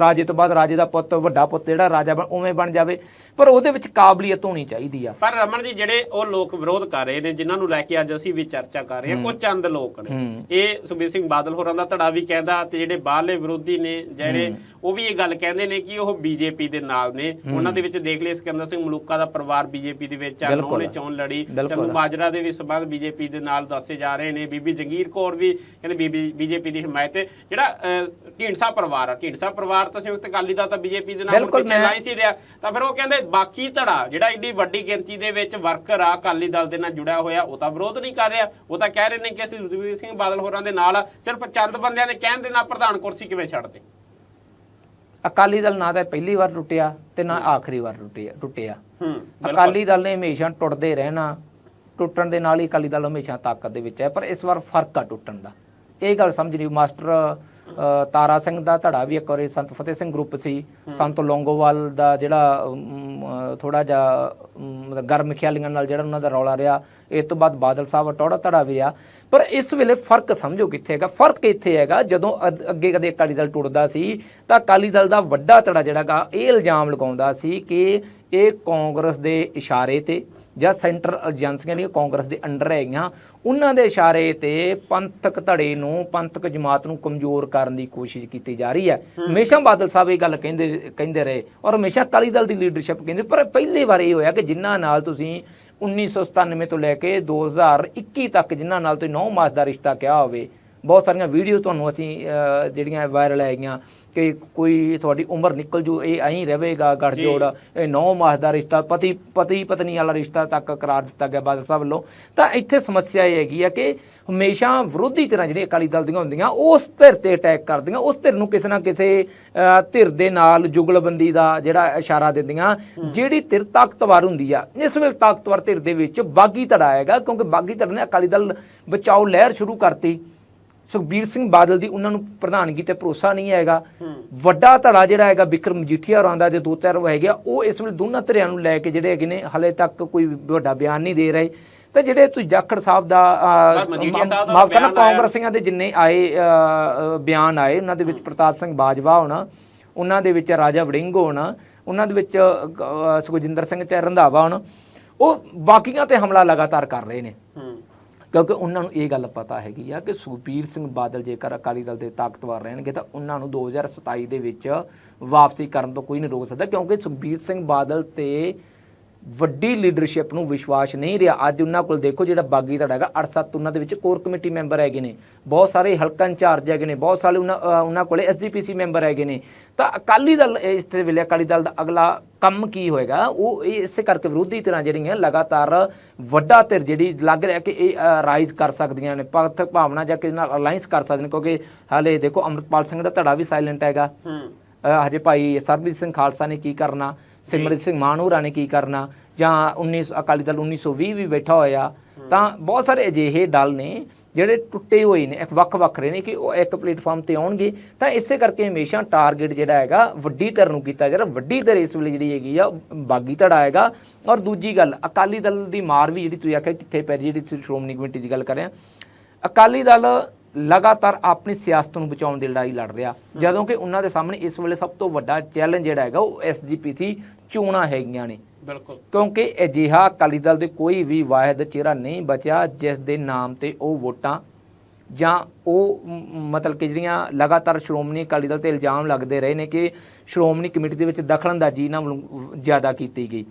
ਰਾਜੇ ਤੋਂ ਬਾਅਦ ਰਾਜੇ ਦਾ ਪੁੱਤ ਵੱਡਾ ਪੁੱਤ ਜਿਹੜਾ ਰਾਜਾ ਬਣ ਉਵੇਂ ਬਣ ਜਾਵੇ। ਪਰ ਉਹਦੇ ਵਿੱਚ ਕਾਬਲੀਅਤ ਹੋਣੀ ਚਾਹੀਦੀ ਆ। ਪਰ ਰਮਨ ਜੀ ਜਿਹੜੇ ਉਹ ਲੋਕ ਵਿਰੋਧ ਕਰ ਰਹੇ ਨੇ ਜਿਨ੍ਹਾਂ ਨੂੰ ਲੈ ਕੇ ਅੱਜ ਅਸੀਂ ਵੀ ਚਰਚਾ ਕਰ ਰਹੇ ਹਾਂ ਕੁਝ ਚੰਦ ਲੋਕ ਨੇ। ਇਹ ਸੁਖਬੀਰ ਸਿੰਘ ਬਾਦਲ ਹੋਰਾਂ ਦਾ ਧੜਾ ਵੀ ਕਹਿੰਦਾ ਤੇ ਜਿਹੜੇ ਬਾਹਰਲੇ ਵਿਰੋਧੀ ਨੇ ਜਿਹੜੇ ਉਹ ਵੀ ਇਹ ਗੱਲ ਕਹਿੰਦੇ ਨੇ ਕਿ ਉਹ ਬੀਜੇਪੀ ਦੇ ਨਾਲ ਨੇ। ਉਹਨਾਂ ਦੇ ਵਿੱਚ ਦੇਖ ਲਿਆ ਸਿਕੰਦਰ ਸਿੰਘ ਮਲੂਕਾ ਦਾ ਪਰਿਵਾਰ ਬੀਜੇਪੀ ਦੇ ਵਿੱਚ ਆ। ਉਹਨੇ ਚੋਣ ਲੜੀ। ਚੰਦੂ ਮਾਜਰਾ ਦੇ ਵੀ ਸਬੰਧ ਬੀਜੇਪੀ ਦੇ ਨਾਲ ਦੱਸੇ ਜਾ ਰਹੇ ਨੇ। ਬੀਬੀ ਜੰਗੀਰ ਕੌਰ ਵੀ ਕਹਿੰਦੇ ਬੀਬੀ ਬੀਜੇਪੀ ਦੀ ਹਮਾਇਤ ਜਿਹੜਾ ਢੀਂਡਸਾ ਪਰਿਵਾਰ ਆ। ਢੀਂਡਸਾ ਪਰਿਵਾਰ ਤਾਂ ਸੰਯੁਕਤ ਅਕਾਲੀ ਦਲ ਤਾਂ ਬੀਜੇਪੀ ਦੇ ਨਾਲ ਪਿੱਛੇ ਲਾਈ ਸੀ ਰਿਹਾ। ਤਾਂ ਫਿਰ ਉਹ ਕਹਿੰਦੇ ਬਾਕੀ ਧੜਾ ਜਿਹੜਾ ਏਡੀ ਵੱਡੀ ਗਿਣਤੀ ਦੇ ਵਿੱਚ ਵਰਕਰ ਆ ਅਕਾਲੀ ਦਲ ਦੇ ਨਾਲ ਜੁੜਿਆ ਹੋਇਆ ਉਹ ਤਾਂ ਵਿਰੋਧ ਨਹੀਂ ਕਰ ਰਿਹਾ। ਉਹ ਤਾਂ ਕਹਿ ਰਹੇ ਨੇ ਕਿ ਅਸੀਂ ਸੁਖਬੀਰ ਸਿੰਘ ਬਾਦਲ ਹੋਰਾਂ ਦੇ ਨਾਲ। ਸਿਰਫ ਚੰਦ ਬੰਦਿਆਂ ਦੇ ਕਹਿਣ ਦੇ ਨਾਲ ਪ੍ਰਧਾਨ ਕੁਰਸੀ ਕਿਵੇਂ ਛੱਡਦੇ? ਅਕਾਲੀ ਦਲ ਨਾ ਤਾਂ ਪਹਿਲੀ ਵਾਰ ਟੁੱਟਿਆ ਤੇ ਨਾ ਆਖਰੀ ਵਾਰ ਟੁੱਟਿਆ ਟੁੱਟਿਆ ਅਕਾਲੀ ਦਲ ਨੇ ਹਮੇਸ਼ਾ ਟੁੱਟਦੇ ਰਹਿਣਾ। ਟੁੱਟਣ ਦੇ ਨਾਲ ਹੀ ਅਕਾਲੀ ਦਲ ਹਮੇਸ਼ਾ ਤਾਕਤ ਦੇ ਵਿੱਚ ਹੈ ਪਰ ਇਸ ਵਾਰ ਫ਼ਰਕ ਆ ਟੁੱਟਣ ਦਾ। ਇਹ ਗੱਲ ਸਮਝਣੀ ਮਾਸਟਰ ਅ, ਤਾਰਾ ਸਿੰਘ ਦਾ ਧੜਾ ਵੀ ਇੱਕ ਵਾਰੀ ਸੰਤ ਫਤਿਹ ਸਿੰਘ ਗਰੁੱਪ ਸੀ। ਸੰਤ ਲੋਂਗੋਵਾਲ ਦਾ ਜਿਹੜਾ ਥੋੜਾ ਜਿਹਾ ਗਰਮ ਖਿਆਲੀਆਂ ਨਾਲ ਜਿਹੜਾ ਉਹਨਾਂ ਦਾ ਰੌਲਾ ਰਿਹਾ ਇਸ ਤੋਂ ਬਾਅਦ ਬਾਦਲ ਸਾਹਿਬ ਟੌੜਾ ਧੜਾ ਵੀ ਰਿਹਾ। ਪਰ ਇਸ ਵੇਲੇ ਫ਼ਰਕ ਸਮਝੋ ਕਿੱਥੇ ਹੈਗਾ? ਫ਼ਰਕ ਇੱਥੇ ਹੈਗਾ ਜਦੋਂ ਅੱਗੇ ਕਦੇ ਅਕਾਲੀ ਦਲ ਟੁੱਟਦਾ ਸੀ ਤਾਂ ਅਕਾਲੀ ਦਲ ਦਾ ਵੱਡਾ ਧੜਾ ਜਿਹੜਾਗਾ ਇਹ ਇਲਜ਼ਾਮ ਲਗਾਉਂਦਾ ਸੀ ਕਿ ਇਹ ਕਾਂਗਰਸ ਦੇ ਇਸ਼ਾਰੇ ਤੇ ਜਾਂ ਸੈਂਟਰ ਏਜੰਸੀਆਂ ਜਿਹੜੀਆਂ ਕਾਂਗਰਸ ਦੇ ਅੰਡਰ ਹੈਗੀਆਂ ਉਹਨਾਂ ਦੇ ਇਸ਼ਾਰੇ ਤੇ ਪੰਥਕ ਧੜੇ ਨੂੰ ਪੰਥਕ ਜਮਾਤ ਨੂੰ ਕਮਜ਼ੋਰ ਕਰਨ ਦੀ ਕੋਸ਼ਿਸ਼ ਕੀਤੀ ਜਾ ਰਹੀ ਹੈ। ਹਮੇਸ਼ਾ ਬਾਦਲ ਸਾਹਿਬ ਇਹ ਗੱਲ ਕਹਿੰਦੇ ਕਹਿੰਦੇ ਰਹੇ ਔਰ ਹਮੇਸ਼ਾ ਅਕਾਲੀ ਦਲ ਦੀ ਲੀਡਰਸ਼ਿਪ ਕਹਿੰਦੇ ਪਰ ਪਹਿਲੀ ਵਾਰ ਇਹ ਹੋਇਆ ਕਿ ਜਿਨ੍ਹਾਂ ਨਾਲ ਤੁਸੀਂ 1997 ਤੋਂ ਲੈ ਕੇ 2021 ਤੱਕ ਜਿਨ੍ਹਾਂ ਨਾਲ ਤੁਸੀਂ 9 ਮਾਸ ਦਾ ਰਿਸ਼ਤਾ ਕਿਹਾ ਹੋਵੇ ਬਹੁਤ ਸਾਰੀਆਂ ਵੀਡੀਓ ਤੁਹਾਨੂੰ ਅਸੀਂ ਜਿਹੜੀਆਂ ਵਾਇਰਲ ਹੈਗੀਆਂ ਕਿ ਕੋਈ ਤੁਹਾਡੀ ਉਮਰ ਨਿਕਲ ਜੂ ਇਹ ਐਂ ਰਹੇਗਾ ਗੜਜੋੜ ਇਹ 9 ਮਾਸ ਦਾ ਰਿਸ਼ਤਾ ਪਤੀ ਪਤੀ ਪਤਨੀ ਵਾਲਾ ਰਿਸ਼ਤਾ ਤੱਕ ਕਰਾਰ ਦਿੱਤਾ ਗਿਆ ਬਾਦਲ ਸਾਹਿਬ ਵੱਲੋਂ। ਤਾਂ ਇੱਥੇ ਸਮੱਸਿਆ ਇਹ ਹੈਗੀ ਆ ਕਿ ਹਮੇਸ਼ਾ ਵਿਰੋਧੀ ਧਿਰਾਂ ਜਿਹੜੀਆਂ ਅਕਾਲੀ ਦਲ ਦੀਆਂ ਹੁੰਦੀਆਂ ਉਸ ਧਿਰ ਤੇ ਅਟੈਕ ਕਰਦੀਆਂ ਉਸ ਧਿਰ ਨੂੰ ਕਿਸੇ ਨਾ ਕਿਸੇ ਧਿਰ ਦੇ ਨਾਲ ਜੁਗਲਬੰਦੀ ਦਾ ਜਿਹੜਾ ਇਸ਼ਾਰਾ ਦਿੰਦੀਆਂ ਜਿਹੜੀ ਧਿਰ ਤਾਕਤਵਰ ਹੁੰਦੀ ਆ। ਇਸ ਵੇਲੇ ਤਾਕਤਵਰ ਧਿਰ ਦੇ ਵਿੱਚ ਬਾਗੀ ਧੜਾ ਆਏਗਾ ਕਿਉਂਕਿ ਬਾਗੀ ਧੜ ਨੇ ਅਕਾਲੀ ਦਲ ਬਚਾਓ ਲਹਿਰ ਸ਼ੁਰੂ ਕਰਤੀ। ਸੁਖਬੀਰ ਸਿੰਘ ਬਾਦਲ ਦੀ ਉਹਨਾਂ ਨੂੰ ਪ੍ਰਧਾਨਗੀ ਤੇ ਭਰੋਸਾ ਨਹੀਂ ਹੈਗਾ। ਵੱਡਾ ਧੜਾ ਜਿਹੜਾ ਹੈਗਾ ਵਿਕਰਮ ਮਜੀਠੀਆ ਹੋਰਾਂ ਦਾ ਜੇ ਦੋ ਚਾਰ ਹੈਗੇ ਆ ਉਹ ਇਸ ਵੇਲੇ ਦੋਨਾਂ ਧਿਰਾਂ ਨੂੰ ਲੈ ਕੇ ਜਿਹੜੇ ਹੈਗੇ ਨੇ ਹਲੇ ਤੱਕ ਕੋਈ ਵੱਡਾ ਬਿਆਨ ਨਹੀਂ ਦੇ ਰਹੇ। ਤੇ ਜਿਹੜੇ ਤੁਸੀਂ ਜਾਖੜ ਸਾਹਿਬ ਦਾ ਮਾਫ ਕਰਨਾ। ਕਾਂਗਰਸੀਆਂ ਦੇ ਜਿੰਨੇ ਆਏ ਬਿਆਨ ਆਏ ਉਹਨਾਂ ਦੇ ਵਿੱਚ ਪ੍ਰਤਾਪ ਸਿੰਘ ਬਾਜਵਾ ਹੋਣਾ ਉਹਨਾਂ ਦੇ ਵਿੱਚ ਰਾਜਾ ਵੜਿੰਗ ਹੋਣਾ ਉਹਨਾਂ ਦੇ ਵਿੱਚ ਸੁਖਜਿੰਦਰ ਸਿੰਘ ਚੈ ਰੰਧਾਵਾ ਹੋਣਾ ਉਹ ਬਾਕੀਆਂ ਤੇ ਹਮਲਾ ਲਗਾਤਾਰ ਕਰ ਰਹੇ ਨੇ। ਕਿਉਂਕਿ ਉਹਨਾਂ ਨੂੰ ਇਹ ਗੱਲ ਪਤਾ ਹੈਗੀ ਆ ਕਿ ਸੁਖਬੀਰ ਸਿੰਘ ਬਾਦਲ ਜੇਕਰ ਅਕਾਲੀ ਦਲ ਦੇ ਤਾਕਤਵਰ ਰਹਿਣਗੇ ਤਾਂ ਉਹਨਾਂ ਨੂੰ 2027 ਦੇ ਵਿੱਚ ਵਾਪਸੀ ਕਰਨ ਤੋਂ ਕੋਈ ਨਹੀਂ ਰੋਕ ਸਕਦਾ ਕਿਉਂਕਿ ਸੁਖਬੀਰ ਸਿੰਘ ਬਾਦਲ ਤੇ ਵੱਡੀ ਲੀਡਰਸ਼ਿਪ ਨੂੰ ਵਿਸ਼ਵਾਸ ਨਹੀਂ ਰਿਹਾ। ਅੱਜ ਉਹਨਾਂ ਕੋਲ ਦੇਖੋ ਜਿਹੜਾ ਬਾਗੀ ਧੜਾ ਹੈਗਾ 8-7 ਉਹਨਾਂ ਦੇ ਵਿੱਚ ਕੋਰ ਕਮੇਟੀ ਮੈਂਬਰ ਹੈਗੇ ਨੇ। ਬਹੁਤ ਸਾਰੇ ਹਲਕਾ ਇੰਚਾਰਜ ਹੈਗੇ ਨੇ ਬਹੁਤ ਸਾਰੇ ਉਹਨਾਂ ਉਹਨਾਂ ਕੋਲੇ ਐਸਜੀਪੀਸੀ ਮੈਂਬਰ ਹੈਗੇ ਨੇ। ਤਾਂ ਅਕਾਲੀ ਦਲ ਇਸ ਦੇ ਵੇਲੇ ਅਕਾਲੀ ਦਲ ਦਾ ਅਗਲਾ ਕੰਮ ਕੀ ਹੋਏਗਾ ਉਹ ਇਹ ਇਸੇ ਕਰਕੇ ਵਿਰੋਧੀ ਧਿਰਾਂ ਜਿਹੜੀਆਂ ਲਗਾਤਾਰ ਵੱਡਾ ਧਿਰ ਜਿਹੜੀ ਲੱਗ ਰਿਹਾ ਕਿ ਇਹ ਰਾਈਜ਼ ਕਰ ਸਕਦੀਆਂ ਨੇ ਪੰਥਕ ਭਾਵਨਾ ਜਾਂ ਕਿਸੇ ਨਾਲ ਅਲਾਈਅੰਸ ਕਰ ਸਕਦੇ ਨੇ ਕਿਉਂਕਿ ਹਾਲੇ ਦੇਖੋ ਅੰਮ੍ਰਿਤਪਾਲ ਸਿੰਘ ਦਾ ਧੜਾ ਵੀ ਸਾਇਲੈਂਟ ਹੈਗਾ। ਹਜੇ ਭਾਈ ਸਰਬਜੀਤ ਸਿੰਘ ਖਾਲਸਾ ਨੇ ਕੀ ਕਰਨਾ? ਸਿਮਰਜੀਤ ਸਿੰਘ ਮਾਨ ਨੇ ਕੀ ਕਰਨਾ? ਜਾਂ 19 ਅਕਾਲੀ ਦਲ 1920 ਵੀ ਬੈਠਾ ਹੋਇਆ, ਤਾਂ ਬਹੁਤ ਸਾਰੇ ਅਜਿਹੇ ਦਲ ਨੇ ਜਿਹੜੇ ਟੁੱਟੇ ਹੋਏ ਨੇ, ਇੱਕ ਵੱਖ ਵੱਖਰੇ ਨੇ ਕਿ ਉਹ ਇੱਕ ਪਲੇਟਫਾਰਮ ਤੇ ਆਉਣਗੇ। ਤਾਂ ਇਸੇ ਕਰਕੇ ਹਮੇਸ਼ਾ ਟਾਰਗੇਟ ਜਿਹੜਾ ਹੈਗਾ, ਵੱਡੀ ਧਿਰ ਨੂੰ ਕੀਤਾ ਜਾ ਰਿਹਾ। ਵੱਡੀ ਧਿਰ ਇਸ ਵੇਲੇ ਜਿਹੜੀ ਹੈਗੀ ਆ ਉਹ ਬਾਗੀ ਧੜਾ ਹੈਗਾ। ਔਰ ਦੂਜੀ ਗੱਲ, ਅਕਾਲੀ ਦਲ ਦੀ ਮਾਰ ਵੀ ਜਿਹੜੀ ਤੁਸੀਂ ਆਖਿਆ, ਕਿੱਥੇ ਪੈ ਰਹੀ ਜਿਹੜੀ ਤੁਸੀਂ ਸ਼੍ਰੋਮਣੀ ਕਮੇਟੀ ਦੀ ਗੱਲ ਕਰ ਰਹੇ ਆ। ਅਕਾਲੀ ਦਲ ਲਗਾਤਾਰ ਆਪਣੀ ਸਿਆਸਤ ਨੂੰ ਬਚਾਉਣ ਦੀ ਲੜਾਈ ਲੜ ਰਿਹਾ। ਜਦੋਂ ਕਿ ਉਹਨਾਂ ਦੇ ਸਾਹਮਣੇ ਇਸ ਵੇਲੇ ਸਭ ਤੋਂ ਵੱਡਾ ਚੈਲੰਜ ਜਿਹੜਾ ਹੈਗਾ ਉਹ ਐਸਜੀਪੀਸੀ ਚੋਣਾਂ ਹੈਗੀਆਂ ਨੇ। ਬਿਲਕੁਲ। ਕਿਉਂਕਿ ਅਜਿਹਾ ਅਕਾਲੀ ਦਲ ਦੇ ਕੋਈ ਵੀ ਵਾਹਿਦ ਚਿਹਰਾ ਨਹੀਂ ਬਚਿਆ ਜਿਸ ਦੇ ਨਾਮ ਤੇ ਉਹ ਵੋਟਾਂ ਜਾਂ ਉਹ ਮਤਲਬ ਕਿ ਜਿਹੜੀਆਂ ਲਗਾਤਾਰ ਸ਼੍ਰੋਮਣੀ ਅਕਾਲੀ ਦਲ ਤੇ ਇਲਜ਼ਾਮ ਲੱਗਦੇ ਰਹੇ ਨੇ ਕਿ ਸ਼੍ਰੋਮਣੀ ਕਮੇਟੀ ਦੇ ਵਿੱਚ ਦਖਲਅੰਦਾਜ਼ੀ ਇਹਨਾਂ ਵੱਲੋਂ ਜ਼ਿਆਦਾ ਕੀਤੀ ਗਈ।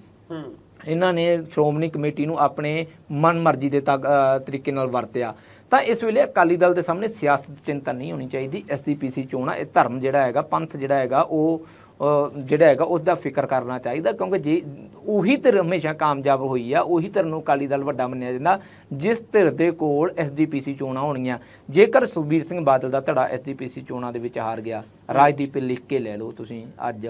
ਇਹਨਾਂ ਨੇ ਸ਼੍ਰੋਮਣੀ ਕਮੇਟੀ ਨੂੰ ਆਪਣੇ ਮਨਮਰਜ਼ੀ ਦੇ ਤੱਕ ਅ, ਤਰੀਕੇ ਨਾਲ ਵਰਤਿਆ। ਤਾਂ ਇਸ ਵੇਲੇ ਅਕਾਲੀ ਦਲ ਦੇ ਸਾਹਮਣੇ ਸਿਆਸਤ ਚਿੰਤਾ ਨਹੀਂ ਹੋਣੀ ਚਾਹੀਦੀ। ਐਸਡੀਪੀਸੀ ਚੋਣਾਂ ਇਹ ਧਰਮ ਜਿਹੜਾ ਹੈਗਾ, ਪੰਥ ਜਿਹੜਾ ਹੈਗਾ, ਉਹ ਜਿਹੜਾ ਹੈਗਾ ਉਸ ਦਾ ਫਿਕਰ ਕਰਨਾ ਚਾਹੀਦਾ ਕਿਉਂਕਿ ਜੇ ਉਹੀ ਧਿਰ ਹਮੇਸ਼ਾ ਕਾਮਯਾਬ ਹੋਈ ਆ, ਉਹੀ ਧਿਰ ਨੂੰ ਅਕਾਲੀ ਦਲ ਵੱਡਾ ਮੰਨਿਆ ਜਾਂਦਾ। ਜਿਸ ਧਿਰ ਦੇ ਕੋਲ ਐਸਡੀਪੀਸੀ ਚੋਣਾਂ ਹੋਣੀਆਂ, ਜੇਕਰ ਸੁਖਬੀਰ ਸਿੰਘ ਬਾਦਲ ਦਾ ਧੜਾ ਐਸਡੀਪੀਸੀ ਚੋਣਾਂ ਦੇ ਵਿੱਚ ਹਾਰ ਗਿਆ, ਰਾਜਦੀਪ ਲਿਖ ਕੇ ਲੈ ਲਓ ਤੁਸੀਂ ਅੱਜ,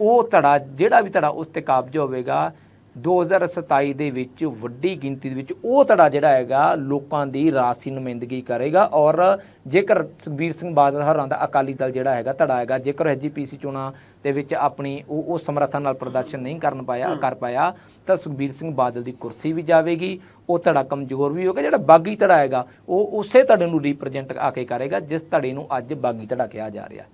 ਉਹ ਧੜਾ, ਜਿਹੜਾ ਵੀ ਧੜਾ ਉਸ ਤੇ ਕਾਬਜ ਹੋਵੇਗਾ 2027 ਦੇ ਵਿੱਚ ਵੱਡੀ ਗਿਣਤੀ ਦੇ ਵਿੱਚ ਉਹ ਧੜਾ ਜਿਹੜਾ ਹੈਗਾ ਲੋਕਾਂ ਦੀ ਰਾਸੀ ਨੁਮਾਇੰਦਗੀ ਕਰੇਗਾ ਔਰ ਜੇਕਰ ਸੁਖਬੀਰ ਸਿੰਘ ਬਾਦਲ ਹਰਾਂ ਦਾ ਅਕਾਲੀ ਦਲ ਜਿਹੜਾ ਹੈਗਾ ਧੜਾ ਹੈਗਾ ਜੇਕਰ ਐਜੀਪੀਸੀ ਚੋਣਾਂ ਦੇ ਵਿੱਚ ਆਪਣੀ ਉਹ ਉਹ ਸਮਰੱਥਾ ਨਾਲ ਪ੍ਰਦਰਸ਼ਨ ਨਹੀਂ ਕਰਨ ਪਾਇਆ ਕਰ ਪਾਇਆ ਤਾਂ ਸੁਖਬੀਰ ਸਿੰਘ ਬਾਦਲ ਦੀ ਕੁਰਸੀ ਵੀ ਜਾਵੇਗੀ ਉਹ ਧੜਾ ਕਮਜ਼ੋਰ ਵੀ ਹੋਗਾ ਜਿਹੜਾ ਬਾਗੀ ਧੜਾ ਹੈਗਾ ਉਹ ਉਸੇ ਧੜੇ ਨੂੰ ਰਿਪਰੈਜ਼ੈਂਟ ਆ ਕੇ ਕਰੇਗਾ ਜਿਸ ਧੜੇ ਨੂੰ ਅੱਜ ਬਾਗੀ ਧੜਾ ਕਿਹਾ ਜਾ ਰਿਹਾ।